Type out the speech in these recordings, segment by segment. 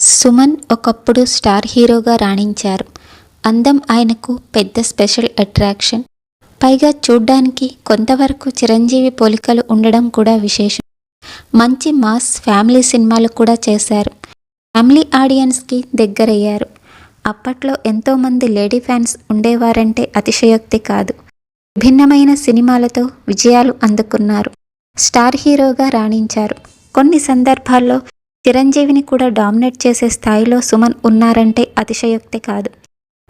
సుమన్ ఒకప్పుడు స్టార్ హీరోగా రాణించారు. అందం ఆయనకు పెద్ద స్పెషల్ అట్రాక్షన్. పైగా చూడ్డానికి కొంతవరకు చిరంజీవి పోలికలు ఉండడం కూడా విశేషం. మంచి మాస్ ఫ్యామిలీ సినిమాలు కూడా చేశారు. ఫ్యామిలీ ఆడియన్స్కి దగ్గరయ్యారు. అప్పట్లో ఎంతోమంది లేడీ ఫ్యాన్స్ ఉండేవారంటే అతిశయోక్తి కాదు. భిన్నమైన సినిమాలతో విజయాలు అందుకున్నారు. స్టార్ హీరోగా రాణించారు. కొన్ని సందర్భాల్లో చిరంజీవిని కూడా డామినేట్ చేసే స్థాయిలో సుమన్ ఉన్నారంటే అతిశయోక్తి కాదు.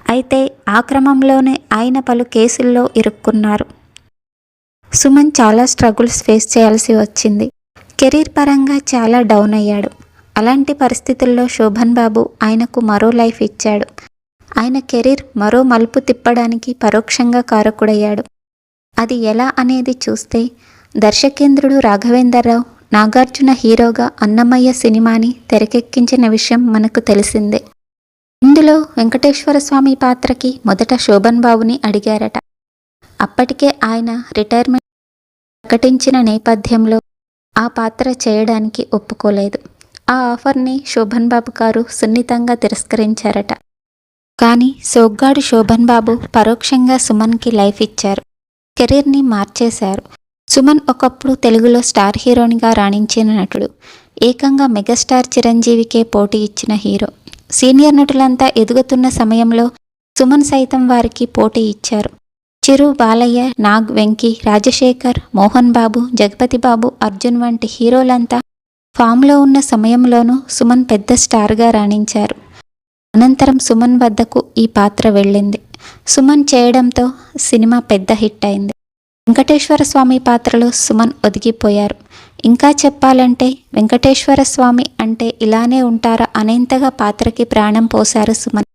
అయితే ఆ క్రమంలోనే ఆయన పలు కేసుల్లో ఇరుక్కున్నారు. సుమన్ చాలా స్ట్రగుల్స్ ఫేస్ చేయాల్సి వచ్చింది. కెరీర్ పరంగా చాలా డౌన్ అయ్యాడు. అలాంటి పరిస్థితుల్లో శోభన్ బాబు ఆయనకు మరో లైఫ్ ఇచ్చాడు. ఆయన కెరీర్ మరో మలుపు తిప్పడానికి పరోక్షంగా కారకుడయ్యాడు. అది ఎలా అనేది చూస్తే దర్శకేంద్రుడు రాఘవేంద్రరావు నాగార్జున హీరోగా అన్నమయ్య సినిమాని తెరకెక్కించిన విషయం మనకు తెలిసిందే. ఇందులో వెంకటేశ్వర స్వామి పాత్రకి మొదట శోభన్ బాబుని అడిగారట. అప్పటికే ఆయన రిటైర్మెంట్ ప్రకటించిన నేపథ్యంలో ఆ పాత్ర చేయడానికి ఒప్పుకోలేదు. ఆ ఆఫర్ని శోభన్ బాబు గారు సున్నితంగా తిరస్కరించారట. కానీ సోగ్గాడు శోభన్ బాబు పరోక్షంగా సుమన్కి లైఫ్ ఇచ్చారు. కెరీర్ని మార్చేశారు. సుమన్ ఒకప్పుడు తెలుగులో స్టార్ హీరోనిగా రాణించిన నటుడు. ఏకంగా మెగాస్టార్ చిరంజీవికే పోటీ ఇచ్చిన హీరో. సీనియర్ నటులంతా ఎదుగుతున్న సమయంలో సుమన్ సైతం వారికి పోటీ ఇచ్చారు. చిరు బాలయ్య నాగ్ వెంకీ రాజశేఖర్ మోహన్ బాబు జగపతి బాబు అర్జున్ వంటి హీరోలంతా ఫామ్లో ఉన్న సమయంలోనూ సుమన్ పెద్ద స్టార్గా రాణించారు. అనంతరం సుమన్ వద్దకు ఈ పాత్ర వెళ్ళింది. సుమన్ చేయడంతో సినిమా పెద్ద హిట్ అయింది. వెంకటేశ్వర స్వామి పాత్రలో సుమన్ ఒదిగిపోయారు. ఇంకా చెప్పాలంటే వెంకటేశ్వర స్వామి అంటే ఇలానే ఉంటారా అనేంతగా పాత్రకి ప్రాణం పోశారు సుమన్.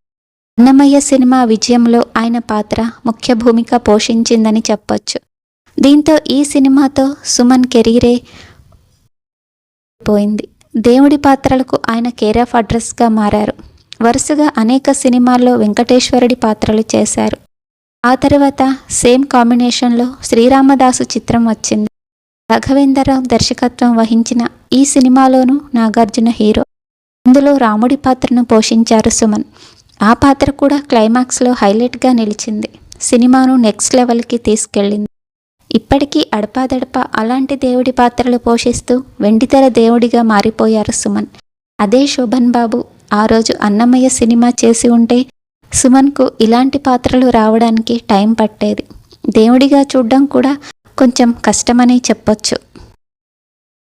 అన్నమయ్య సినిమా విజయంలో ఆయన పాత్ర ముఖ్య భూమిక పోషించిందని చెప్పొచ్చు. దీంతో ఈ సినిమాతో సుమన్ కెరీరే పోయింది. దేవుడి పాత్రలకు ఆయన కేర్ ఆఫ్ అడ్రస్గా మారారు. వరుసగా అనేక సినిమాల్లో వెంకటేశ్వరుడి పాత్రలు చేశారు. ఆ తర్వాత సేమ్ కాంబినేషన్లో శ్రీరామదాసు చిత్రం వచ్చింది. రాఘవేంద్రరావు దర్శకత్వం వహించిన ఈ సినిమాలోనూ నాగార్జున హీరో. అందులో రాముడి పాత్రను పోషించారు సుమన్. ఆ పాత్ర కూడా క్లైమాక్స్లో హైలైట్గా నిలిచింది. సినిమాను నెక్స్ట్ లెవెల్కి తీసుకెళ్ళింది. ఇప్పటికీ అడపాదడప అలాంటి దేవుడి పాత్రలు పోషిస్తూ వెండితెర దేవుడిగా మారిపోయారు సుమన్. అదే శోభన్ బాబు ఆ రోజు అన్నమయ్య సినిమా చేసి ఉంటే సుమన్కు ఇలాంటి పాత్రలు రావడానికి టైం పట్టేది. దేవుడిగా చూడడం కూడా కొంచెం కష్టమని చెప్పొచ్చు.